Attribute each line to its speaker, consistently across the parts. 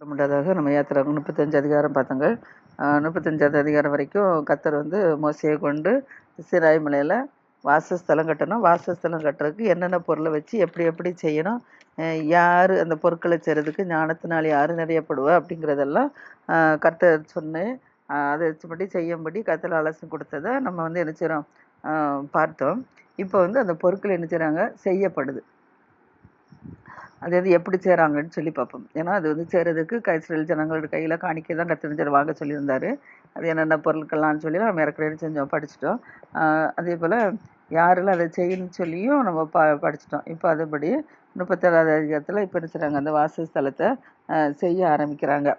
Speaker 1: ரெண்டாவதாக நம்ம யாத்திராங்க முப்பத்தஞ்சு அதிகாரம் பார்த்தோங்க முப்பத்தஞ்சாவது அதிகாரம் வரைக்கும் கத்தர் வந்து மோசையை கொண்டு சிராய் மலையில் வாசஸ்தலம் கட்டணும். வாசஸ்தலம் கட்டுறதுக்கு என்னென்ன பொருளை வச்சு எப்படி எப்படி செய்யணும்? யார் அந்த பொருட்களை செய்கிறதுக்கு ஞானத்தினால் யார் நிறையப்படுவா அப்படிங்கிறதெல்லாம் கத்தர் கர்த்தர் சொன்னு. அதை வச்சுபடி செய்யும்படி கத்தர் ஆலோசனை கொடுத்ததை நம்ம வந்து என்ன செய்கிறோம் பார்த்தோம். இப்போ வந்து அந்த பொருட்கள் என்ன செய்கிறாங்க செய்யப்படுது. அது வந்து எப்படி சேராங்கன்னு சொல்லி பார்ப்போம். ஏன்னா அது வந்து செய்கிறதுக்கு கைஸ்ரேல் ஜனங்களோட கையில் காணிக்கை தான் கத்திரிஞ்சர் வாங்க சொல்லியிருந்தாரு. அது என்னென்ன பொருட்கள்லாம்னு சொல்லி நம்ம ஏற்கனவே செஞ்சோம் படிச்சிட்டோம். அதே போல் யாரெல்லாம் அதை செய்யணும்னு சொல்லியும் நம்ம ப படிச்சிட்டோம். இப்போ அதுபடி முப்பத்தேழாவது அதிகாரத்தில் இப்போ இருக்கிறாங்க செய்கிறாங்க அந்த வாசஸ்தலத்தை செய்ய ஆரம்பிக்கிறாங்க.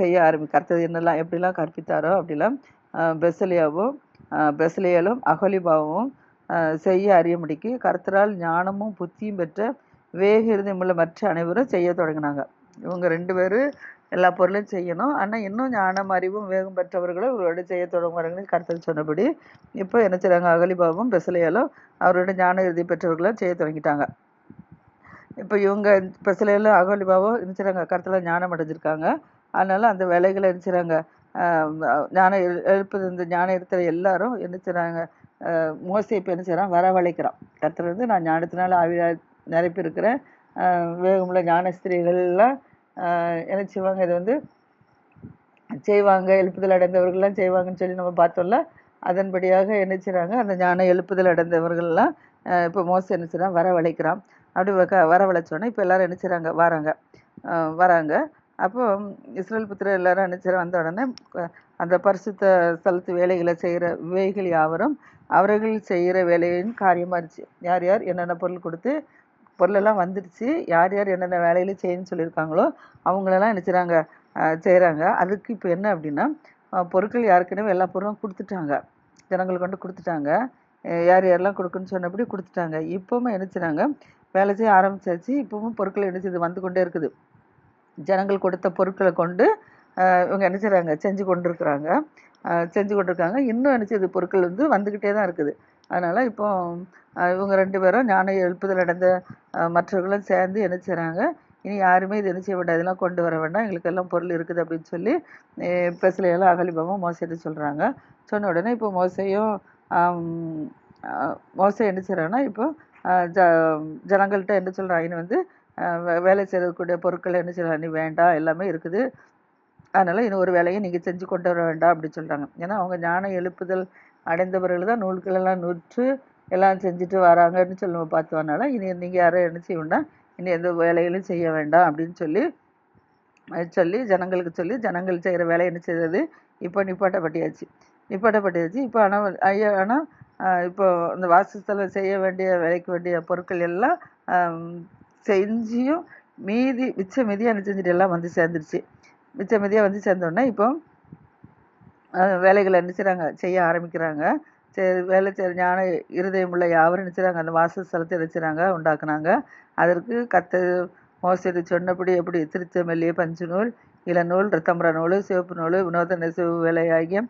Speaker 1: செய்ய ஆரம்பி கர்த்தர் என்னெல்லாம் எப்படிலாம் கற்பித்தாரோ அப்படிலாம் பெசலியாவும் பெசலியலும் அகலிபாவும் செய்ய அறியும்படிக்கு கர்த்தரால் ஞானமும் புத்தியும் பெற்ற வேக இருதயமுள்ள மற்ற அனைவரும் செய்ய தொடங்கினாங்க. இவங்க ரெண்டு பேரும் எல்லா பொருளையும் செய்யணும். ஆனால் இன்னும் ஞானம் அறிவும் வேகம் பெற்றவர்களும் இவரோட செய்ய தொடங்குவார்கள் கருத்தில் சொன்னபடி இப்போ என்ன செய்கிறாங்க அகலிபாவும் பெசலையாலும் அவரோட ஞான இறுதி பெற்றவர்களும் செய்ய தொடங்கிட்டாங்க. இப்போ இவங்க பெசலையாலும் அகலிபாவும் என்ன செய்கிறாங்க கருத்தில் ஞானம் அடைஞ்சிருக்காங்க. அதனால் அந்த வேலைகளை என்ன செய்கிறாங்க ஞானம் எழுப்பது இந்த ஞானம் இருக்கிற எல்லாரும் என்ன செய்கிறாங்க மோசை இப்போ என்ன செய்கிறான் வரவழைக்கிறான். கர்த்தர் நான் ஞானத்தினால ஆவியா நிரப்பியிருக்கிறேன் வேகமுள்ள ஞான ஸ்திரீகள்லாம் என்ன செய்வாங்க இது வந்து செய்வாங்க எழுப்புதல் அடைந்தவர்கள்லாம் செய்வாங்கன்னு சொல்லி நம்ம பார்த்தோம்ல அதன்படியாக என்ன செய்கிறாங்க அந்த ஞான எழுப்புதல் அடைந்தவர்கள்லாம் இப்போ மோசம் என்ன செய்கிறான் வரவழைக்கிறான். அப்படி வக வரவழைச்சோன்னே இப்போ எல்லோரும் என்ன செய்கிறாங்க வராங்க. வராங்க. அப்போ இஸ்ரேல் புத்திர எல்லாரும் என்ன வந்த உடனே அந்த பரிசுத்த ஸ்தலத்து வேலைகளை செய்கிற விவேகிகள் யாவரும் அவர்கள் செய்கிற வேலையின் காரியமாக இருந்துச்சு. யார் யார் என்னென்ன பொருள் கொடுத்து பொருளெல்லாம் வந்துடுச்சு. யார் யார் என்னென்ன வேலையில செய்யணும்னு சொல்லியிருக்காங்களோ அவங்களெல்லாம் என்ன செய்கிறாங்க செய்கிறாங்க அதுக்கு இப்போ என்ன அப்படின்னா பொருட்கள் யாருக்குன்னு எல்லா பொருளும் கொடுத்துட்டாங்க. ஜனங்களுக்கு கொண்டு கொடுத்துட்டாங்க. யார் யாரெல்லாம் கொடுக்குன்னு சொன்னபடி கொடுத்துட்டாங்க. இப்போவும் என்ன செய்கிறாங்க வேலை செய்ய ஆரம்பிச்சாச்சு. இப்போவும் பொருட்கள் என்ன செய்யுது வந்து கொண்டே இருக்குது. ஜனங்கள் கொடுத்த பொருட்களை கொண்டு இவங்க என்ன செய்கிறாங்க செஞ்சு கொண்டு இருக்கிறாங்க செஞ்சு கொண்டிருக்காங்க. இன்னும் என்ன செய்யுது பொருட்கள் வந்து வந்துக்கிட்டே தான் இருக்குது. அதனால் இப்போ இவங்க ரெண்டு பேரும் ஞான எழுப்புதல் அடைந்த மற்றவர்களும் சேர்ந்து என்ன செய்கிறாங்க இனி யாருமே இது என்ன செய்ய வேண்டாம் இதெல்லாம் கொண்டு வர வேண்டாம் எங்களுக்கு எல்லாம் பொருள் இருக்குது அப்படின்னு சொல்லி பெசலையெல்லாம் அகலிபாவும் மோசைட்டு சொல்கிறாங்க சொன்ன உடனே இப்போ மோசையும் மோசை என்ன செய்கிறாங்கன்னா இப்போ ஜ ஜனங்கள்கிட்ட என்ன சொல்கிறாங்க இனி வந்து வே- வேலை செய்யக்கூடிய பொருட்கள் என்ன செய்யலாம் நீ வேண்டாம் எல்லாமே இருக்குது. அதனால் இன்னும் ஒரு வேலையை நீங்கள் செஞ்சு கொண்டு வர வேண்டாம் அப்படின்னு சொல்கிறாங்க ஏன்னா அவங்க ஞான எழுப்புதல் அடைந்தவர்கள் தான் நூல்களெல்லாம் நூற்று எல்லாம் செஞ்சுட்டு வராங்கன்னு சொல்லி நம்ம பார்த்தோம்னால இனி நீங்கள் யாரும் என்ன செய்ய வேண்டாம். இனி எந்த வேலைகளும் செய்ய வேண்டாம் அப்படின்னு சொல்லி சொல்லி ஜனங்களுக்கு சொல்லி ஜனங்கள் செய்கிற வேலை என்ன செய்தது? இப்போ நிப்பாட்டப்பட்டியாச்சு. நிப்பாட்டப்பட்டியாச்சு. இப்போ ஆனால் ஐயா ஆனால் இப்போ இந்த வாசஸ்தலம் செய்ய வேண்டிய வேலைக்கு வேண்டிய பொருட்கள் எல்லாம் செஞ்சியும் மீதி மிச்ச மீதியாக என்ன செஞ்சுட்டு எல்லாம் வந்து சேர்ந்துருச்சு. மிச்ச மீதியாக வந்து சேர்ந்தோடனே இப்போ வேலைகளை என்ன செய்கிறாங்க செய்ய ஆரம்பிக்கிறாங்க. சரி வேலை செய்கிற ஞான இருதயமுள்ள யாவரும் என்ன செய்கிறாங்க அந்த வாசஸ்தலத்தை என்ன செய்கிறாங்க உண்டாக்குனாங்க. அதற்கு கத்த மோசடி சொன்னபடி எப்படி திருத்த மெல்லிய பஞ்சு நூல் இளநூல் ரத்தம்பர நூல் சிவப்பு நூல் வினோத நெசவு வேலையாகிய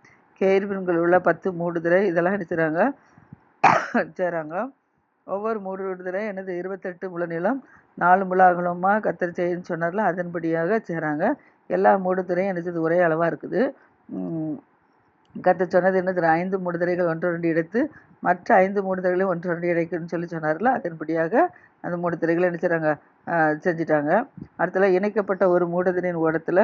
Speaker 1: கேர்பின்கள் உள்ள பத்து மூடுதிரை இதெல்லாம் என்ன செய்கிறாங்க செய்கிறாங்க ஒவ்வொரு மூடுதிரை எனது இருபத்தெட்டு முழ நிலம் நாலு முழ அகலமா கத்தர் செய்யன்னு சொன்னார்ல அதன்படியாக செய்கிறாங்க எல்லா மூடுதிரையும் என்ன ஒரே அளவாக இருக்குது. கர்த்தர் சொன்னது என்னது? ஐந்து மூடுதிரைகள் ஒன்று ரெண்டு எடுத்து மற்ற ஐந்து மூடுதிரைகளையும் ஒன்று ரெண்டு இடைக்குன்னு சொல்லி சொன்னார்ல? அதன்படியாக அந்த மூடுதிரைகளை என்ன செய்கிறாங்க செஞ்சிட்டாங்க. அடுத்தல இணைக்கப்பட்ட ஒரு மூடுதிரையின் ஓரத்தில்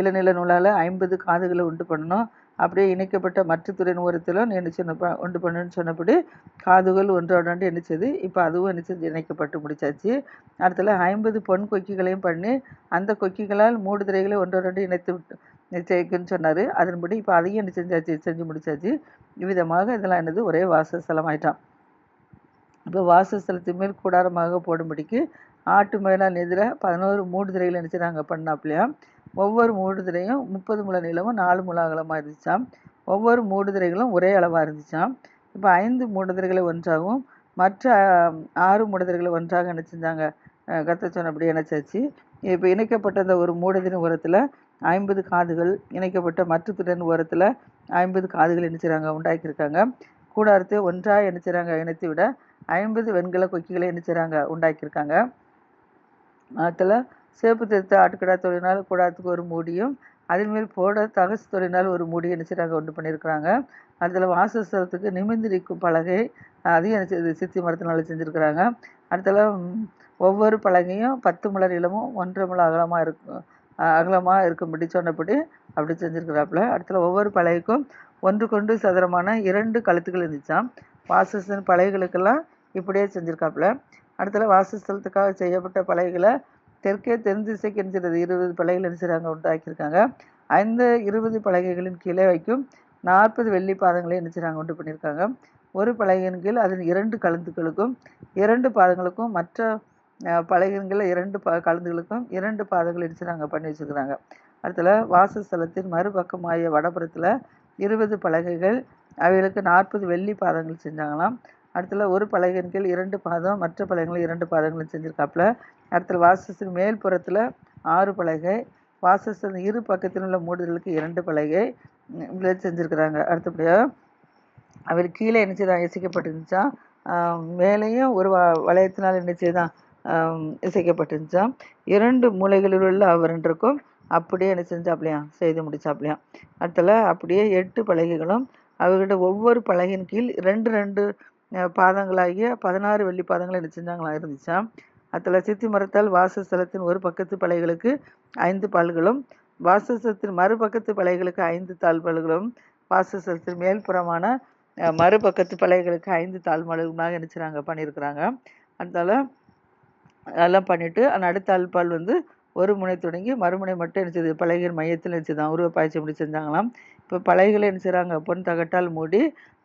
Speaker 1: இளநில நூலால் ஐம்பது காதுகளை உண்டு பண்ணணும். அப்படியே இணைக்கப்பட்ட மற்ற துறையின் ஓரத்திலும் என்ன சொன்ன உண்டு பண்ணுன்னு சொன்னபடி காதுகள் ஒன்றோடு ஒன்று என்ன இப்போ அதுவும் என்ன செஞ்சு இணைக்கப்பட்டு முடிச்சாச்சு. அடுத்தல ஐம்பது பொன் கொக்கிகளையும் பண்ணி அந்த கொக்கிகளால் மூடுதிரைகளை ஒன்றோடு இணைத்து விட்டு நிச்சயிக்குன்னு சொன்னார். அதன்படி இப்போ அதையும் என்ன செஞ்சாச்சு? செஞ்சு முடிச்சாச்சு. இவ்விதமாக இதெல்லாம் என்னது? ஒரே வாசஸ்தலம் ஆயிட்டான் இப்போ வாசஸ்தலத்து மேல் கூடாரமாக போடும்படிக்கு ஆட்டு மயிலால் எதிர பதினோரு மூடுதிரைகள் நினைச்சாங்க பண்ணாப்லையாம் ஒவ்வொரு மூடுதிரையும் முப்பது முழ நீளமும் நாலு முழ அகலமாக இருந்துச்சாம். ஒவ்வொரு மூடுதிரைகளும் ஒரே அளவாக இருந்துச்சாம். இப்போ ஐந்து மூடுதிரைகளை ஒன்றாகவும் மற்ற ஆறு மூடுதிரைகளை ஒன்றாக என்ன செஞ்சாங்க? கத்த சொன்னபடி இணைச்சாச்சு. இப்போ இணைக்கப்பட்ட அந்த ஒரு மூடுதிரை உரத்தில் ஐம்பது காதுகள் இணைக்கப்பட்ட மற்ற திறன் ஓரத்தில் ஐம்பது காதுகள் இணைச்சிறாங்க செய்கிறாங்க உண்டாக்கியிருக்காங்க. கூடாரத்தை ஒன்றாக இணைச்சிறாங்க செய்கிறாங்க இணைத்து விட ஐம்பது வெண்கல கொக்கிகளை இணைச்சிறாங்க செய்கிறாங்க உண்டாக்கியிருக்காங்க. அதில் சேப்பு திருத்த ஆட்டுக்கடா தொழினால் கூடாரத்துக்கு ஒரு மூடியும் அதேமாரி போட தகசு தொழினால் ஒரு மூடி இணைச்சிறாங்க செய்கிறாங்க பண்ணியிருக்கிறாங்க. அடுத்தது வாசஸ்தலத்துக்கு நிமிர்ந்து நிற்கும் பலகை அதையும் இணைச்சி சித்தி மரத்தினால செஞ்சுருக்கிறாங்க. அடுத்தல ஒவ்வொரு பலகையும் பத்து முழ நீளமும் ஒன்றரை முழ அகலமாக இருக்கும் அகலமாக இருக்கும்படி சொன்னபடி அப்படி செஞ்சுருக்கிறாப்புல. அடுத்தல ஒவ்வொரு பலகைக்கும் ஒன்றுக்கொண்டு சதுரமான இரண்டு கழுத்துக்கள் இருந்துச்சாம் வாசஸ்தன் பலகைகளுக்கெல்லாம் இப்படியே செஞ்சுருக்காப்புல. அடுத்தல வாசஸ்தலத்துக்காக செய்யப்பட்ட பலகைகளை தெற்கே தென் திசைக்கு எரிஞ்சிருது இருபது பலகைகள் எரிஞ்சிறாங்க உண்டாக்கியிருக்காங்க. அந்த இருபது பலகைகளின் கீழே வைக்கும் நாற்பது வெள்ளி பாதங்களை எரிஞ்சிறாங்க உண்டு பண்ணியிருக்காங்க. ஒரு பலகையின் கீழ் அதன் இரண்டு கழுத்துக்களுக்கும் இரண்டு பாதங்களுக்கும் மற்ற அஹ், இரண்டு ப கலந்துகளுக்கும் இரண்டு பாதங்கள் நாங்கள் பண்ணி வச்சுருக்குறாங்க. அடுத்தல வாசஸ்தலத்தின் மறுபக்கமாகிய வடபுறத்தில் இருபது பலகைகள் அவைகளுக்கு நாற்பது வெள்ளி பாதங்கள் செஞ்சாங்களாம். அடுத்தல ஒரு பலகையின் கீழ் இரண்டு பாதம் மற்ற பலகைகள் இரண்டு பாதங்களும் செஞ்சுருக்காப்புல. அடுத்தது வாசஸ்தலத்தின் மேல் புறத்தில் ஆறு பலகை வாசஸ்தலத்தின் இரு பக்கத்தில் உள்ள மூடுதலுக்கு இரண்டு பலகை இப்படி செஞ்சுருக்குறாங்க. அடுத்தபடியாக அவர் கீழே என்ன செய்தான் இசைக்கப்பட்டிருந்துச்சாம் மேலேயும் ஒரு வளையத்தினால் என்ன செய்தான்? இசைக்கப்பட்டிருந்துச்சா? இரண்டு மூலைகளில் உள்ள அவரன்றுக்கும் அப்படியே என்ன செஞ்சாப்லையாம் செய்து முடிச்சாப்லையாம் அதில் அப்படியே எட்டு பலகைகளும் அவர்களோட ஒவ்வொரு பலகையின் கீழ் ரெண்டு ரெண்டு பாதங்களாகிய பதினாறு வெள்ளி பாதங்கள் என்ன செஞ்சாங்களாம் இருந்துச்சாம் அதில் சித்தி மரத்தால் வாசஸ்தலத்தின் ஒரு பக்கத்து பலைகளுக்கு ஐந்து பால்களும் வாசஸ்தலத்தின் மறுபக்கத்து பலைகளுக்கு ஐந்து தாழ்பால்களும் வாசஸ்தலத்தின் மேல்புறமான மறுபக்கத்து பலைகளுக்கு ஐந்து தாழ்மலுமாக நினைச்சுறாங்க பண்ணியிருக்கிறாங்க. அதனால் அதெல்லாம் பண்ணிவிட்டு அந்த அடுத்த அல்பால் வந்து ஒரு முனை தொடங்கி மறுமுனை மட்டும் என்ன செய்யுது பலகையின் மையத்தில் நினச்சிதான் உருவ பாய்ச்சி அப்படி செஞ்சாங்களாம். இப்போ பலகைகளை என்ன செய்கிறாங்க பொன் தகட்டால் மூடி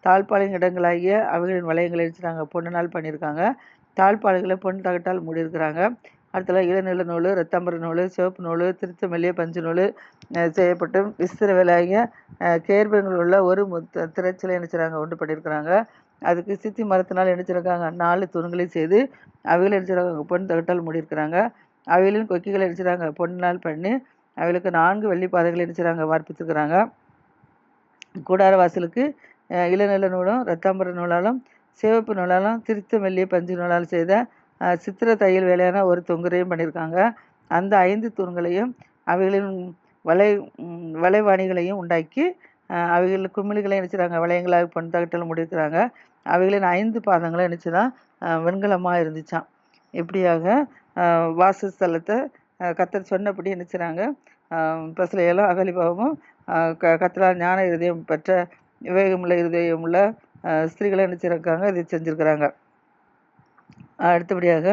Speaker 1: தாழ்பாளையின் இடங்களாகிய அவைகளின் வளையங்களை என்ன பொண்ணு பொண்ணுனால் பண்ணியிருக்காங்க. தாழ்பாளைகளை பொன் தகட்டால் மூடியிருக்கிறாங்க. அடுத்தல இளநில நூல் ரத்தம்பர நூல் சிவப்பு நூல் திருத்தமல்லிய பஞ்சு நூல் செய்யப்பட்டு விஸ்திர வேலையாகிய கேர்பங்கள் உள்ள ஒரு முத்த திரைச்சலை என்ன செய்கிறாங்க உண்டு பண்ணியிருக்கிறாங்க. அதுக்கு சித்தி மரத்தினால் என்ன நாலு தூண்களை செய்து அவைகளை என்ன பொன் தகட்டால் மூடியிருக்கிறாங்க. அவைகளின் கொக்கிகளை என்ன பொன்னால் பண்ணி அவைகளுக்கு நான்கு வெள்ளி பாதைகளை என்ன வார்ப்பித்துக்கிறாங்க கூடாரவாசலுக்கு கூடார வாசலுக்கு இளநில நூலும் ரத்தாம்பர நூலாலும் சிவப்பு நூலாலும் திருத்த மெல்லிய பஞ்சு நூலாலும் செய்த சித்திர தையல் வேலையான ஒரு தொங்குரையும் பண்ணியிருக்காங்க. அந்த ஐந்து தூண்களையும் அவைகளின் வலை வலைவாணிகளையும் உண்டாக்கி அவைகள் குமிழ்களை நினைச்சுறாங்க வளையங்களாக பொன் தகட்டில் முடிக்கிறாங்க. அவைகளின் ஐந்து பாதங்களும் நினச்சிதான் வெண்கலமாக இருந்துச்சாம். இப்படியாக வாசஸ்தலத்தை கத்தர் சொன்னபடி நினச்சிறாங்க பசுலையெல்லாம் அகலிபாவமும் க கத்தலால் ஞான இருதயம் பெற்ற விவேகமுள்ள இருதயமுள்ள ஸ்திரீகளை நினச்சிருக்காங்க இது செஞ்சுருக்கிறாங்க. அடுத்தபடியாக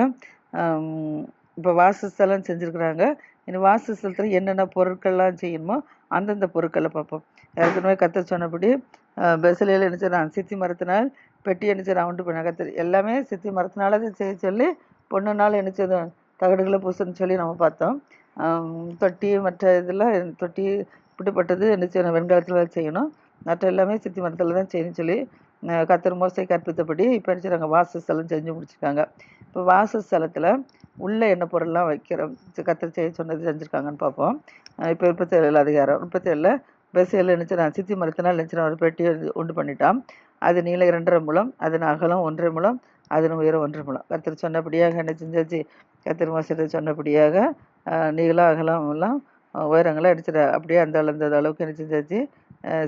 Speaker 1: இப்போ வாசஸ்தலம் செஞ்சுருக்குறாங்க. இனி வாசஸ்தலத்தில் என்னென்ன பொருட்கள்லாம் செய்யணுமோ அந்தந்த பொருட்களை பார்ப்போம். ஏற்கனவே கத்த சொன்னபடி பெசலையில் என்ன சித்தி மரத்தினால் பெட்டி என்ன செய்யறான் உண்டு பண்ண கத்தர் எல்லாமே சித்தி மரத்தினால செய்ய சொல்லி பொண்ணுனால என்ன தகடுகளை பூசுன்னு சொல்லி நம்ம பார்த்தோம். தொட்டி மற்ற இதெல்லாம் தொட்டி இப்படிப்பட்டது என்ன செய்யணும் வெண்கலத்தில் செய்யணும். மற்ற எல்லாமே சித்தி மரத்தில் தான் செய்யணும் சொல்லி அஹ், கத்தர் மோசை கற்பித்தபடி இப்போ என்ன செய்றாங்க வாசஸ்தலம் செஞ்சு முடிச்சிருக்காங்க. இப்போ வாசஸ்தலத்தில் உள்ள என்ன பொருள்லாம் வைக்கிறோம்? கத்தர் செய்ய சொன்னது செஞ்சுருக்காங்கன்னு பார்ப்போம். இப்போ முப்பத்தி ஏழு அதிகாரம் முப்பத்தி ஏழில் பெசையில் நினச்சிடான் சித்தி மரத்தினால் நினச்சிடான் ஒரு பெட்டியை உண்டு பண்ணிட்டான். அது நீளம் இரண்டரை மூலம் அதன் அகலம் ஒன்றரை மூலம் அதன் உயரம் ஒன்றரை மூலம். கத்தர் சொன்னபடியாக என்ன செஞ்சாச்சு? கத்தர் மாசத்தை சொன்னபடியாக நீளம் அகலம் எல்லாம் அஹ், அடிச்சிட அப்படியே அந்த அளந்த அந்த அளவுக்கு என்ன செஞ்சாச்சு?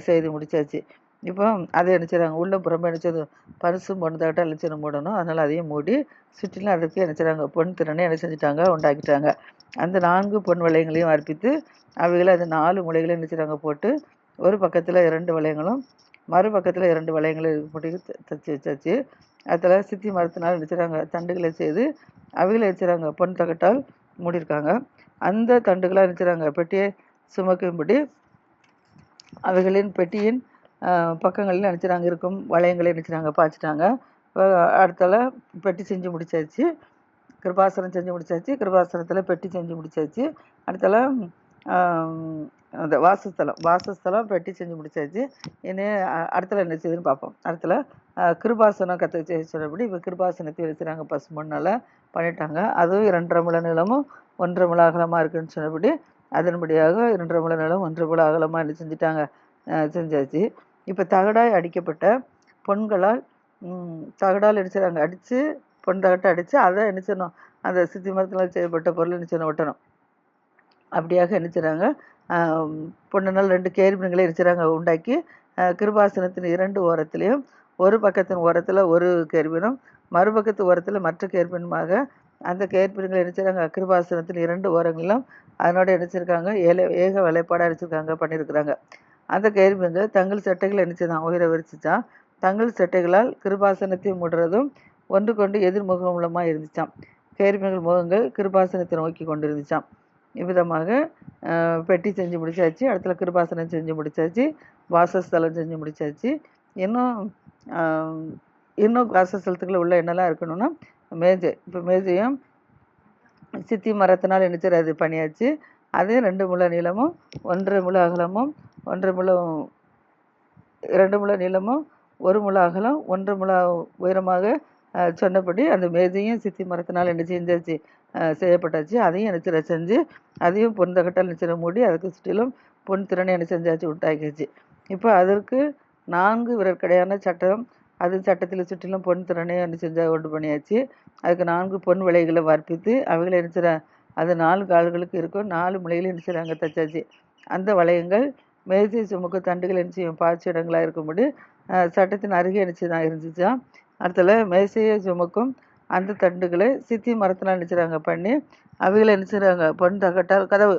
Speaker 1: செய்து முடிச்சாச்சு. இப்போ அதை நினச்சிடறாங்க உள்ள புறம்பு நினச்சது பரிசு பொண்ணு தகட்டால் மூடணும் அதனால் அதையும் மூடி சுற்றிலும் அதுக்கு நினச்சிடறாங்க பொன் திறனை என்ன செஞ்சிட்டாங்க? உண்டாக்கிட்டாங்க. அந்த நான்கு பொன் வளையங்களையும் அர்ப்பித்து அவைகளை அந்த நாலு முளைகளையும் நினச்சிடாங்க போட்டு ஒரு பக்கத்தில் இரண்டு வளையங்களும் மறுபக்கத்தில் இரண்டு வளையங்களும் போட்டு தச்சு வச்சாச்சு அதில் சித்தி மரத்தினால் நினைச்சிறாங்க தண்டுகளை செய்து அவைகளை வச்சுறாங்க பொன் தகட்டால் மூடியிருக்காங்க. அந்த தண்டுகளாக நினைச்சிறாங்க பெட்டியை சுமக்கும்படி அவைகளின் பெட்டியின் பக்கங்களில் நினச்சிறாங்க இருக்கும் வளையங்களை நினச்சிறாங்க பாய்ச்சிட்டாங்க. அடுத்தால பெட்டி செஞ்சு முடிச்சாச்சு. கிருபாசனம் செஞ்சு முடிச்சாச்சு. கிருபாசனத்தில் பெட்டி செஞ்சு முடிச்சாச்சு. அடுத்தால அந்த வாசஸ்தலம் வாசஸ்தலம் பெட்டி செஞ்சு முடிச்சாச்சு. இனி அடுத்தல என்ன செய்யுதுன்னு பார்ப்போம். அடுத்தல கிருபாசனம் கற்று சொன்னபடி இப்போ கிருபாசனத்தை வச்சுறாங்க பசுமண்ணால் பண்ணிட்டாங்க. அதுவும் இரண்டரை முள நீளமும் ஒன்றரை முள அகலமாக இருக்குன்னு சொன்னபடி அதன்படியாக இரண்டரை முழ நிலம் ஒன்றரை முழ அகலமாக என்ன செஞ்சுட்டாங்க. செஞ்சாச்சு. இப்போ தகடாய் அடிக்கப்பட்ட பொண்களால் தகடால் அடிச்சிடறாங்க அடித்து பொன் அடித்து அதை என்ன அந்த சித்தி மரத்தில் செய்யப்பட்ட பொருளை என்ன ஒட்டணும் அப்படியாக என்ன பொண்ணு பொண்ணுனால் ரெண்டு கேர்பின்களை நினச்சிறாங்க உண்டாக்கி கிருபாசனத்தின் இரண்டு ஓரத்திலையும் ஒரு பக்கத்தின் ஓரத்தில் ஒரு கேர்பினும் மறுபக்கத்து ஓரத்தில் மற்ற கேர்பினுமாக அந்த கேர்பின்களை நினைச்சிருக்காங்க கிருபாசனத்தின் இரண்டு ஓரங்களிலும் அதனோட நினச்சிருக்காங்க ஏல ஏக வேலைப்பாடாக அடிச்சிருக்காங்க பண்ணியிருக்கிறாங்க. அந்த கேர்பின்கள் தங்கள் சட்டைகளை நினச்சிதான் உயிரை விரிச்சிச்சான் தங்கள் சட்டைகளால் கிருபாசனத்தை மூடுறதும் ஒன்று கொண்டு எதிர்முகமுலமாக இருந்துச்சாம். கேர்பின்கள் முகங்கள் கிருபாசனத்தை நோக்கி கொண்டு இருந்துச்சாம் இவ்விதமாக பெட்டி செஞ்சு முடிச்சாச்சு இடத்துல கிருபாசனம் செஞ்சு முடிச்சாச்சு வாசஸ்தலம் செஞ்சு முடிச்சாச்சு. இன்னும் இன்னும் வாசஸ்தலத்துக்குள்ளே உள்ள என்னெல்லாம் இருக்கணும்னா மேஜை. இப்போ மேஜையும் சித்தி மரத்தினால் என்ன அது பண்ணியாச்சு அதே ரெண்டு முழ நீளமும் ஒன்றரை முழ அகலமும் ஒன்றரை முழ ரெண்டு முழ நீளமும் ஒரு முழ அகலம் ஒன்றரை முழ உயரமாக சொன்னபடி அந்த மேஜையும் சித்தி மரத்தினால் என்ன செஞ்சாச்சு செய்யப்பட்டாச்சு. அதையும் என்ன செஞ்சு அதையும் பொன் தகட்டால் மூடி அதுக்கு சுற்றிலும் பொன் திறனை என்ன செஞ்சாச்சு உண்டாக்கியாச்சு. இப்போ அதற்கு நான்கு விரற்கடையான சட்டம் அது சட்டத்தில் சுற்றிலும் பொன் திறனை என்ன செஞ்சா உண்டு பண்ணியாச்சு. அதுக்கு நான்கு பொன் விலைகளை வர்ப்பித்து அவைகளை என்ன அது நாலு கால்களுக்கு இருக்கும் நாலு முளைகளை என்ன செய்றாங்க தச்சாச்சு. அந்த வளையங்கள் மேஜை சுமக்கு தண்டுகள் என்ன செய்யும் பாய்ச்சி இடங்களாக இருக்கும்படி சட்டத்தின் அருகே என்ன செய்தான் இருந்துச்சாம் அடுத்தல மேசையை சுமக்கும் அந்த தண்டுகளை சித்தி மரத்தில் என்ன பண்ணி அவைகளை என்ன பொன் தகட்டால் கதவு.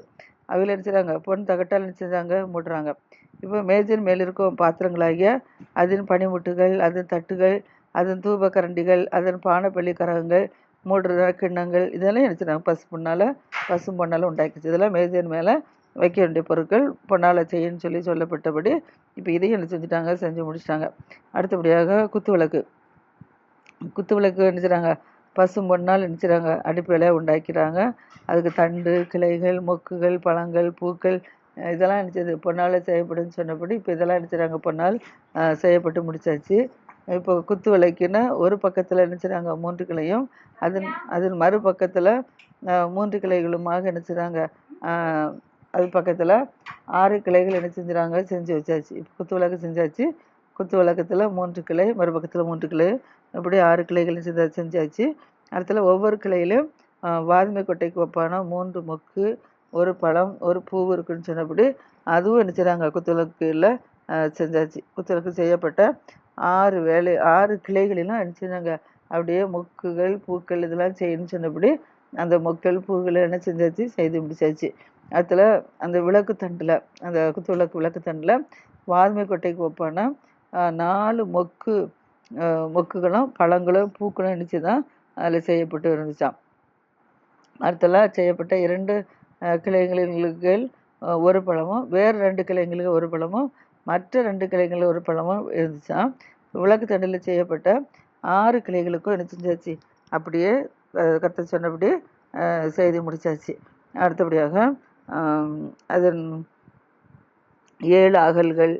Speaker 1: அவைகளை என்ன பொன் தகட்டால் என்ன மூடுறாங்க. இப்போ மேஜின் மேல் இருக்கும் பாத்திரங்களாகிய அதன் பனிமுட்டுகள் அதன் தட்டுகள் அதன் தூப கரண்டிகள் அதன் பானைப்பள்ளி கரகங்கள் மூடுற கிண்ணங்கள் இதெல்லாம் என்ன பசு பொண்ணால் பசும் பொண்ணால் உண்டாக்கிச்சு. இதெல்லாம் மேஜையின் மேலே வைக்க வேண்டிய பொருட்கள் பொண்ணால் செய்யன்னு சொல்லி சொல்லப்பட்டபடி இப்போ இதையும் என்ன செஞ்சுட்டாங்க? செஞ்சு முடிச்சிட்டாங்க. அடுத்தபடியாக குத்து விளக்கு. குத்து விளக்கு என்ன செய்கிறாங்க பசும் பொன்னால் என்ன செய்றாங்க அடுப்பில் உண்டாக்கிறாங்க. அதுக்கு தண்டு கிளைகள் மொக்குகள் பழங்கள் பூக்கள் இதெல்லாம் நினச்சது பொன்னால் செய்யப்படுன்னு சொன்னபடி இப்போ இதெல்லாம் என்ன பொன்னால் செய்யப்பட்டு முடிச்சாச்சு. இப்போ குத்து விளக்குன்னா ஒரு பக்கத்தில் என்ன மூன்று கிளையும். அதன் அதன் மறுபக்கத்தில் மூன்று கிளைகளுமாக என்ன அது பக்கத்தில் ஆறு கிளைகள் என்ன செஞ்சுறாங்க செஞ்சு வச்சாச்சு. இப்போ குத்து விளக்கு செஞ்சாச்சு. குத்து விளக்கத்தில் மூன்று கிளை மறுபக்கத்தில் மூன்று கிளை. இப்படி ஆறு கிளைகள் செஞ்சா செஞ்சாச்சு. அடுத்தல ஒவ்வொரு கிளையிலும் வாதுமை கொட்டைக்கு ஒப்பான மூன்று மொக்கு ஒரு பழம் ஒரு பூ இருக்குன்னு சொன்னபடி அதுவும் என்ன செய்கிறாங்க குத்துவிளக்குல செஞ்சாச்சு. குத்துவிளக்கு செய்யப்பட்ட ஆறு வேலை ஆறு கிளைகளிலும் என்ன செஞ்சாங்க அப்படியே மொக்குகள் பூக்கள் இதெல்லாம் செய்யணும்னு சொன்னபடி அந்த மொக்கள் பூக்கள் என்ன செஞ்சாச்சு செய்து முடிச்சாச்சு. அதில் அந்த விளக்கு தண்டில் அந்த குத்து விளக்கு விளக்கு தண்டில் வாதுமை கொட்டைக்கு ஒப்பான நாலு மொக்கு மொக்குகளும் பழங்களும் பூக்களும் இணைச்சு தான் அதில் செய்யப்பட்டு இருந்துச்சாம். அடுத்தல செய்யப்பட்ட இரண்டு கிளைங்களுக்கு ஒரு பழமும் வேறு ரெண்டு கிளைங்களுக்கு ஒரு பழமும் மற்ற ரெண்டு கிளைங்களுக்கு ஒரு பழமும் இருந்துச்சாம். விளக்கு தண்டில் செய்யப்பட்ட ஆறு கிளைகளுக்கும் என்ன செஞ்சாச்சு. அப்படியே கத்த சொன்னபடி செய்து முடிச்சாச்சு. அடுத்தபடியாக அதன் ஏழு அகல்கள்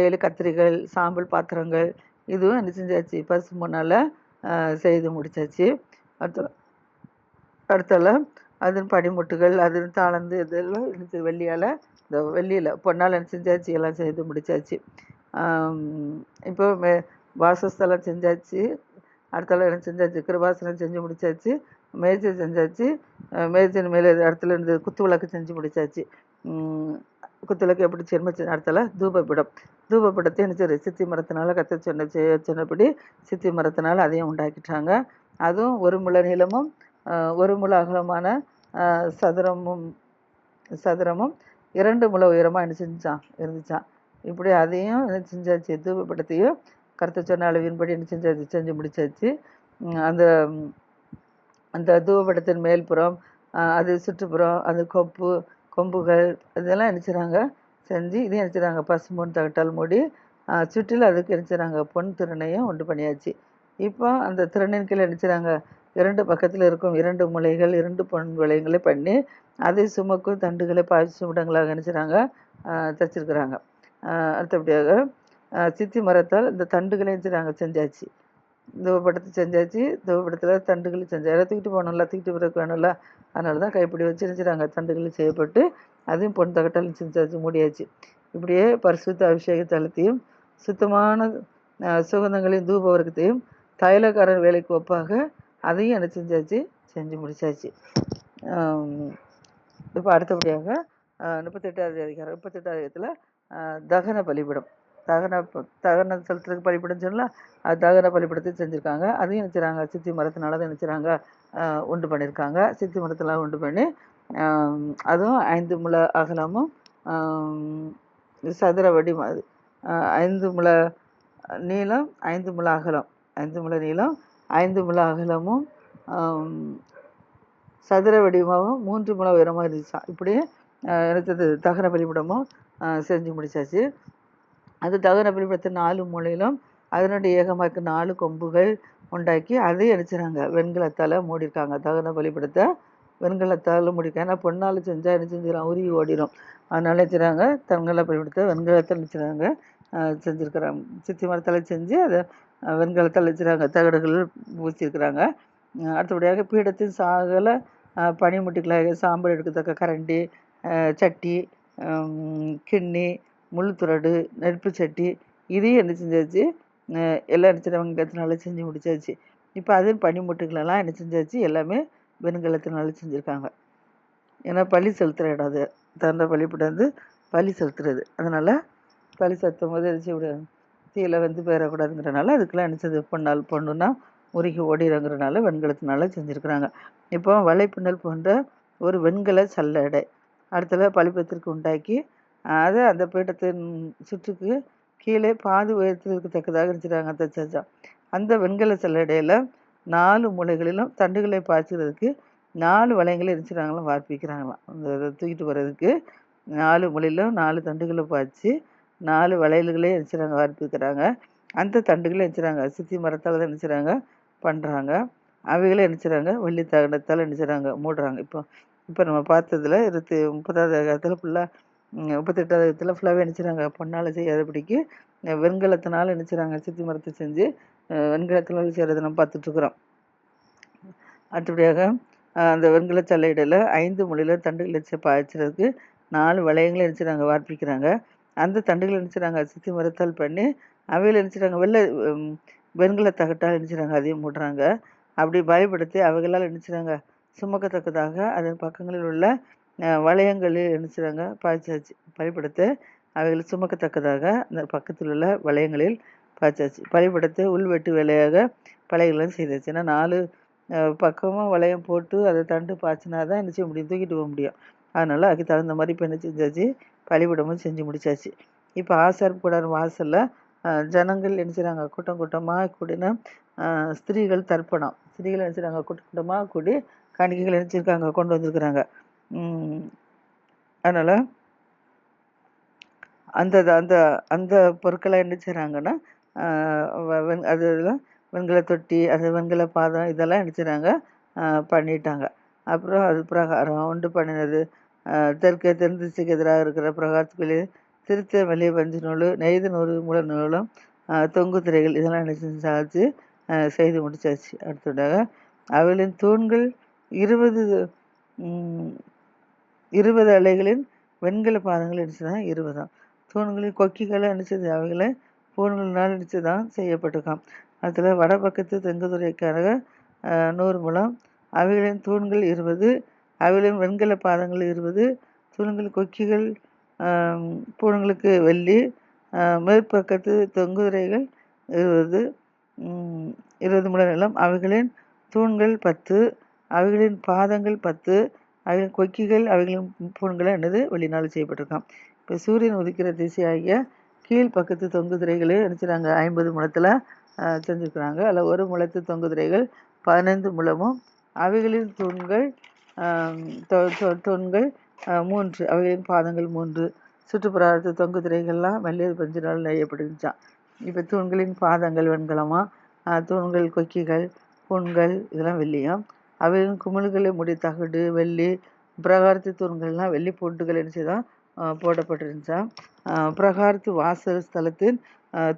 Speaker 1: ஏழு கத்திரிகள் சாம்பல் பாத்திரங்கள் இதுவும் என்ன செஞ்சாச்சு? பசு முன்னால் செய்து முடிச்சாச்சு. அடுத்த அடுத்தால அதன் படிமுட்டுகள் அதன் தாளந்து இதெல்லாம் வெள்ளியால். இந்த வெள்ளியில் பொன்னால் என்ன செஞ்சாச்சு? எல்லாம் செய்து முடிச்சாச்சு. இப்போ மே வாசஸ்தலம் செஞ்சாச்சு. அடுத்தால என்ன செஞ்சாச்சு? கிருபாசனம் செஞ்சு முடிச்சாச்சு. மேஜை செஞ்சாச்சு. அஹ் மேலே இடத்துல இருந்து குத்து விளக்கு செஞ்சு முடிச்சாச்சு. குத்துலக்கு குத்து எப்படி சென்மச்சு அடுத்தால தூபபிடம் தூபபிடத்தை என்ன சித்தி மரத்தினால கத்த சொன்ன செய்ய சொன்னபடி சித்தி மரத்தினால அதையும் உண்டாக்கிட்டாங்க. அதுவும் ஒரு முழ நீளமும் ஒரு முழ அகலமான சதுரமும் சதுரமும் இரண்டு முழ உயரமாக என்ன செஞ்சான்? இருந்துச்சான். இப்படி அதையும் என்ன செஞ்சாச்சு? தூபப்படத்தையும் கருத்து சொன்ன அளவின்படி என்ன செஞ்சாச்சு? செஞ்சு முடிச்சாச்சு. அந்த அந்த தூபப்படத்தின் மேல்புறம் அது சுற்றுப்புறம் அது கொப்பு கொம்புகள் இதெல்லாம் என்ன செஞ்சு இதையும் என்ன செய்றாங்க பசும்பொன் தகட்டால் மூடி சுற்றிலும் அதுக்கு என்ன பொன் திறனையும் உண்டு பண்ணியாச்சு. இப்போ அந்த திறனின் கீழே என்ன இரண்டு பக்கத்தில் இருக்கும் இரண்டு முளைகள் இரண்டு பொன் விளையங்களை பண்ணி அதை சுமக்கும் தண்டுகளை பாய்ச்சி விடங்களாக நினச்சிறாங்க தச்சிருக்கிறாங்க. அடுத்தபடியாக சித்தி மரத்தால் இந்த தண்டுகளை என்ன செஞ்சாச்சு. தூபப்படத்தை செஞ்சாச்சு. தூபப்படத்தில் தண்டுகள் செஞ்சா தூக்கிட்டு போகணும்ல தூக்கிட்டு பிறகு வேணும்ல அதனால தான் கைப்பிடி வச்சு செஞ்சுறாங்க தண்டுகள் செய்யப்பட்டு அதையும் பொன் தகட்டாலும் செஞ்சாச்சு மூடியாச்சு. இப்படியே பரிசுத்த அபிஷேக தளத்தையும் சுத்தமான சுகந்தங்களையும் தூப வர்க்கத்தையும் தைலக்காரர் வேலைக்கு ஒப்பாக அதையும் என்ன செஞ்சாச்சு? செஞ்சு முடிச்சாச்சு. இப்போ அடுத்தபடியாக முப்பத்தெட்டாவது அதிகாரம் முப்பத்தெட்டாவது அதிகாரத்தில் தகன பலிபிடம். தகன தகன செலுத்துறதுக்கு பழிப்படம் சொன்னால் அது தகன பலிபிடத்தை செஞ்சுருக்காங்க. அதையும் செய்கிறாங்க சித்தி மரத்தினால தான் செய்கிறாங்க உண்டு பண்ணியிருக்காங்க சித்தி மரத்தில் உண்டு பண்ணி அதுவும் ஐந்து முள அகலமும் சதுர வடி மாதிரி ஐந்து முள நீளம் ஐந்து முள அகலம். ஐந்து முள நீளம் ஐந்து முள அகலமும் சதுர வடிவமாகவும் மூன்று முழ உயரமாக இருந்துச்சா? இப்படியே எனக்கு தகன பலிபடமும் செஞ்சு முடிச்சாச்சு. அது தகன பலிபிடத்தின் நாலு மூலையிலும் அதனுடைய ஏகமாக இருக்க நாலு கொம்புகள் உண்டாக்கி அதை அடிச்சுறாங்க வெண்கலத்தால் மூடிருக்காங்க தகன பலிப்படுத்த வெண்கலத்தால் மூடிருக்காங்க ஏன்னா பொண்ணால் செஞ்சால் என்ன செஞ்சிடும் உருகி ஓடிடும் அதனால வச்சுறாங்க தங்களை பலிப்படுத்த வெண்கலத்தில் வச்சுறாங்க செஞ்சுருக்கிறாங்க. சித்தி மரத்தால் செஞ்சு அதை வெண்கலத்தில் வெண்கலத்தால் வச்சுறாங்க தகடுகள் பூச்சிருக்கிறாங்க அடுத்தபடியாக பீடத்தின் சாகல பனிமுட்டிகளாக சாம்பல் எடுக்கத்தக்க கரண்டி சட்டி கிண்ணி முள்ளுத்துறடு நெருப்பு சட்டி இதையும் என்ன செஞ்சாச்சு? எல்லாம் என்ன வெண்கலத்தினால செஞ்சு முடிச்சாச்சு. இப்போ அதே பனிமுட்டுகளெல்லாம் என்ன செஞ்சாச்சு? எல்லாமே வெண்கலத்தினால செஞ்சுருக்காங்க. ஏன்னா பள்ளி செலுத்துகிற இடம் அது. தந்த பலிப்படம் வந்து பள்ளி செலுத்துறது. அதனால் பலி செலுத்தும் போது என்ன செய்யக்கூடாது தீயில வந்து போயிடக்கூடாதுங்கிறனால அதுக்கெல்லாம் என்ன செஞ்சது பொண்ணால் பொண்ணுன்னா உருகி ஓடிடுங்கிறனால வெண்கலத்தினால செஞ்சுருக்குறாங்க. இப்போ வலைப்பின்னல் போன்ற ஒரு வெண்கல சல்லடை. அடுத்தது பழிப்பத்திற்கு உண்டாக்கி அதை அந்த பீடத்தின் சுற்றுக்கு கீழே பாதி தக்கதாக இருக்கத்தக்கதாக இருந்துச்சுறாங்க தச்சாச்சா அந்த வெண்கல சல்லடையில் நாலு மூலைகளிலும் தண்டுகளை பாய்ச்சுறதுக்கு நாலு வளையங்களை இருந்துச்சுறாங்களாம் வார்ப்பிக்கிறாங்களாம். அந்த தூக்கிட்டு வர்றதுக்கு நாலு மூலையிலும் நாலு தண்டுகளை பாய்ச்சி நாலு வளையல்களே இருந்துச்சுறாங்க வார்ப்பிக்கிறாங்க. அந்த தண்டுகளை இருந்துச்சுறாங்க சித்தி மரத்தால் தான் நினச்சிறாங்க பண்ணுறாங்க அவைகளை நினச்சிறாங்க வெள்ளி தகனத்தால் நினச்சிறாங்க மூடுறாங்க. இப்போ இப்போ நம்ம பார்த்ததில் இருபத்தி முப்பதாவது அதிகாரத்தில் ஃபுல்லாக முப்பத்தெட்டாவது ஃபுல்லாகவே நினச்சிறாங்க. பொண்ணால் செய்யாதபடிக்கு அஹ் வெண்கலத்தினால நினச்சிறாங்க. சித்தி மரத்தை செஞ்சு வெண்கலத்தினால் செய்கிறத நம்ம பார்த்துட்ருக்குறோம் அடுத்தபடியாக அந்த வெண்கல சல்லையிடல ஐந்து மொழியில் தண்டுகளை வச்சு பாய்ச்சறதுக்கு நாலு வளையங்களை நினச்சிறாங்க வார்ப்பிக்கிறாங்க. அந்த தண்டுகளை நினச்சிறாங்க சித்தி மரத்தால் பண்ணி அவையில் நினச்சிறாங்க வெள்ளை வெண்கல தகட்டால் நினச்சிறாங்க அதையும் மூடுறாங்க. அப்படி பயப்படுத்தி அவைகளால் நினச்சிறாங்க. சுமக்கத்தக்கதாக அதன் பக்கங்களில் உள்ள அஹ், வளையங்களில் செய்கிறாங்க பாய்ச்சாச்சு. பயப்படுத்த அவைகளை சுமக்கத்தக்கதாக அந்த பக்கத்தில் உள்ள வளையங்களில் பாய்ச்சாச்சு. பலிபடத்தை உள்வெட்டு வேலையாக பழையெல்லாம் செய்தாச்சு. ஏன்னா நாலு பக்கமும் வளையம் போட்டு அதை தண்டு பாய்ச்சினா தான் என்ன செய்ய முடியும்? தூக்கிட்டு போக முடியும். அதனால் அதுக்கு தகுந்த மாதிரி இப்போ என்ன செஞ்சாச்சு? பலிபடமும் செஞ்சு முடிச்சாச்சு. இப்போ ஆசார் கூடாரம் வாசலில் ஜனங்கள் என்ன செய்கிறாங்க கூட்டம் கூட்டமாக கூடின ஸ்திரீகள் தர்ப்பணம். ஸ்திரீகள் என்ன செய்கிறாங்க கூட்டம் கூட்டமாக கூடி காணிக்கைகள் நினச்சிருக்காங்க கொண்டு வந்திருக்கிறாங்க. அதனால் அந்த அந்த அந்த பொருட்களை என்ன செய்கிறாங்கன்னா அது இதெல்லாம் வெண்கல தொட்டி அது வெண்கல பாதம் இதெல்லாம் என்ன செய்கிறாங்க பண்ணிட்டாங்க. அப்புறம் அது பிரகாரம் உண்டு பண்ணினது. தெற்கே தென் திசைக்கு எதிராக இருக்கிற பிரகாரத்துக்குள்ளே திருத்த வெளிய பஞ்சு நூல் நெய்து நூறு மூல நூலும் தொங்கு திரைகள் இதெல்லாம் என்ன செஞ்சாச்சு செய்து முடிச்சாச்சு. அடுத்ததாக அவளின் தூண்கள் இருபது இருபது அலைகளின் வெண்கல பாதங்கள் அடிச்சுதான் இருபதாம். தூண்களின் கொக்கிகளை அடிச்சது அவைகளை பூண்களினால் அடிச்சுதான் தான் அதில் வடபக்கத்து தெங்குதுரைக்காக நூறு மூலம் அவைகளின் தூண்கள் இருபது அவைகளின் வெண்கல பாதங்கள் இருபது தூண்கள் கொக்கிகள் பூண்களுக்கு வெள்ளி மேற்பக்கத்து தொங்குதுரைகள் இருபது இருபது முழ நிலம் அவைகளின் தூண்கள் பத்து அவைகளின் பாதங்கள் பத்து அவைகளின் கொக்கிகள் அவைகளின் பூண்களை என்னது வெளிநாள் செய்யப்பட்டிருக்கான். இப்போ சூரியன் உதிக்கிற திசையாகிய கீழ் பக்கத்து தொங்கு திரைகளே நினச்சிறாங்க ஐம்பது முளத்தில் செஞ்சுருக்குறாங்க அதில் ஒரு முழத்து தொங்கு திரைகள் பதினைந்து முழமும் அவைகளின் தூண்கள் தொ- தூண்கள் மூன்று அவைகளின் பாதங்கள் மூன்று. சுற்றுப்புறத்து தொங்கு திரைகள்லாம் வெள்ளையர் பஞ்சினால் நெய்யப்பட்டிருந்துச்சான் இப்போ தூண்களின் பாதங்கள் வெண்கலமாக தூண்கள் கொக்கிகள் புண்கள் இதெல்லாம் வெள்ளியும் அவைகளின் குமிழ்களை முடி தகடு வெள்ளி பிரகாரத்து தூண்கள்லாம் வெள்ளி பூண்டுகள் என்ன செய்தான் போடப்பட்டிருந்துச்சாம் பிரகாரத்து வாசல் ஸ்தலத்தின்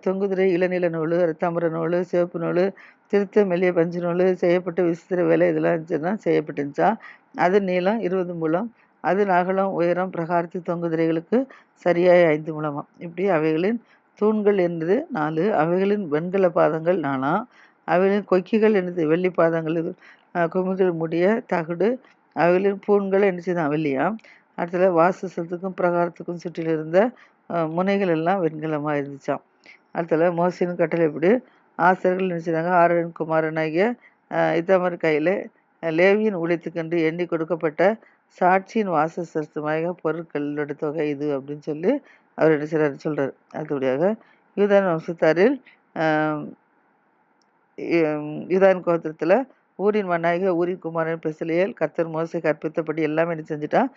Speaker 1: தொங்குதிரை இளநில நூல் ரத்தாம்பர நூல் சிவப்பு நூல் திருத்த மெல்லிய பஞ்சு நூல் செய்யப்பட்ட விசித்திர வேலை இதெல்லாம் இருந்துச்சுன்னா செய்யப்பட்டிருந்துச்சாம் அது நீளம் இருபது மூலம் அது அகலம் உயரம் பிரகாரத்து தொங்குதிரைகளுக்கு சரியாய் ஐந்து மூலமாக இப்படி அவைகளின் தூண்கள் என்பது நாலு. அவைகளின் வெண்கல பாதங்கள் நாலாம். அவைகளின் கொக்கிகள் என்னது? வெள்ளி பாதங்கள். குமுதல் முடிய தகடு அவைகளின் பூண்கள் என்ன செய்தான் வெள்ளியாம் அடுத்தது வாசசத்துக்கும் பிரகாரத்துக்கும் சுற்றிலும் இருந்த முனைகள் எல்லாம் வெண்கலமாக இருந்துச்சாம். அடுத்தது மோசின் கட்டளைப்படி ஆசிரியர்கள் என்ன செய்தாங்க? ஆரோன் குமாரனாகிய இத்தமர் கையில் லேவியின் ஊழியத்துக்கென்று எண்ணி கொடுக்கப்பட்ட சாட்சியின் வாசசத்துமாக பொருட்களோட தொகை இது அப்படின்னு சொல்லி அவர் என்ன செய்றாரு சொல்கிறார் அடுத்தபடியாக யூதான் வம்சத்தாரில் யூதான் கோத்திரத்தில் ஊரின் மன்னாயக ஊரின் குமாரன் பிரசிலையில் கத்தர் மோசை கற்பித்தபடி எல்லாமே என்ன செஞ்சுட்டான்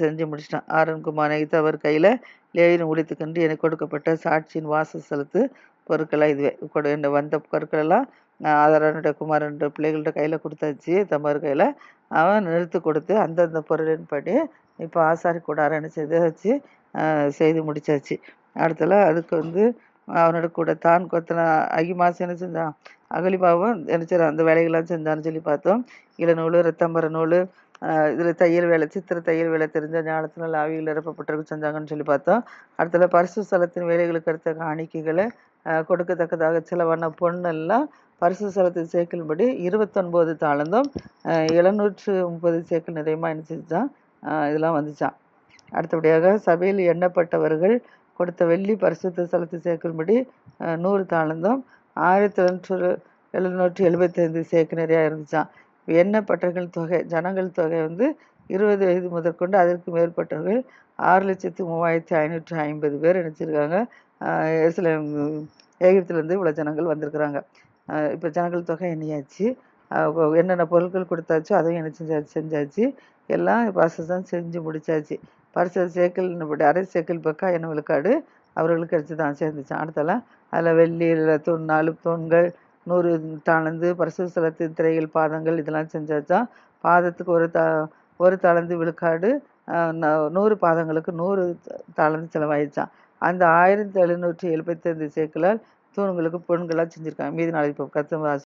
Speaker 1: செஞ்சு முடிச்சிட்டான். ஆரன் குமாரன் அவர் கையில் லேவியின் ஊழியத்துக்கென்று எனக்கு கொடுக்கப்பட்ட சாட்சியின் வாசஸ்தலத்து பொருட்களாக இதுவே. கொடு இந்த வந்த பொருட்களெல்லாம் ஆதாரனுடைய குமாரனுடைய பிள்ளைகள்கிட்ட கையில் கொடுத்தாச்சு. தமர் கையில் அவன் நிறுத்து கொடுத்து அந்தந்த பொருளின்படி இப்போ ஆசாரி கூடாரன்னு செய்து வச்சு செய்து முடிச்சாச்சு. அடுத்தல அதுக்கு வந்து அவனோட கூட தான் கொத்தன அகிமாசம் என்ன செஞ்சான்? அகலிபாவும் என்ன அந்த வேலைகள்லாம் செஞ்சான்னு சொல்லி பார்த்தோம். இளநூல் ரத்தம்பர நூல் இதில் தையல் வேலை சித்திர தையல் வேலை தெரிஞ்ச ஞானத்தினால் ஆவியில் நிரப்பப்பட்டிருக்கு செஞ்சாங்கன்னு சொல்லி பார்த்தோம். அடுத்தது பரிசு ஸ்தலத்தின் வேலைகளுக்கு அடுத்த காணிக்கைகளை கொடுக்கத்தக்கதாக செலவான பொண்ணெல்லாம் பரிசு ஸ்தலத்தின் சேர்க்கல்படி இருபத்தொன்பது தாளந்தும் எழுநூற்று முப்பது சேர்க்கல் நிறையமா என்ன செஞ்சான் இதெல்லாம் வந்துச்சான் அடுத்தபடியாக சபையில் எண்ணப்பட்டவர்கள் கொடுத்த வெள்ளி பரிசுத்த ஸ்தலத்தை சேர்க்கும்படி நூறு தாளந்தும் ஆயிரத்தி எழுநூற்று எழுநூற்றி எழுபத்தைந்து சேக்கு நிறையா இருந்துச்சாம் எண்ணப்பட்டவர்கள் தொகை? ஜனங்கள் தொகை வந்து இருபது வயது முதற்கொண்டு அதற்கு மேற்பட்டவர்கள் ஆறு லட்சத்து மூவாயிரத்தி ஐநூற்றி ஐம்பது பேர் நினச்சிருக்காங்க. சில ஏகத்துலேருந்து இவ்வளோ ஜனங்கள் வந்திருக்கிறாங்க. இப்போ ஜனங்கள் தொகை எண்ணியாச்சு. என்னென்ன பொருட்கள் கொடுத்தாச்சோ அதையும் என்ன செஞ்சாச்சு செஞ்சாச்சு. எல்லாம் ப்ராசஸ் செஞ்சு முடிச்சாச்சு. பரிசு சேக்கல் அரை சேக்கல் பக்கம் என்ன விழுக்காடு? அவர்களுக்கு கிடைச்சி தான் சேர்ந்துச்சான் அடுத்தலாம் அதில் வெள்ளியில் இதுல நாலு தூண்கள் நூறு தாளந்து பரிசு ஸ்தலத்து திரைகள் பாதங்கள் இதெல்லாம் செஞ்சாச்சான் பாதத்துக்கு ஒரு த ஒரு தாளந்து விழுக்காடு ந- நூறு பாதங்களுக்கு நூறு தாளந்து செலவாயிடுச்சான் அந்த ஆயிரத்தி எழுநூற்றி எழுபத்தைந்து சேக்கலால் தூண்களுக்கு பொண்களாக செஞ்சுருக்காங்க. மீதி நாளைக்கு இப்போ கத்து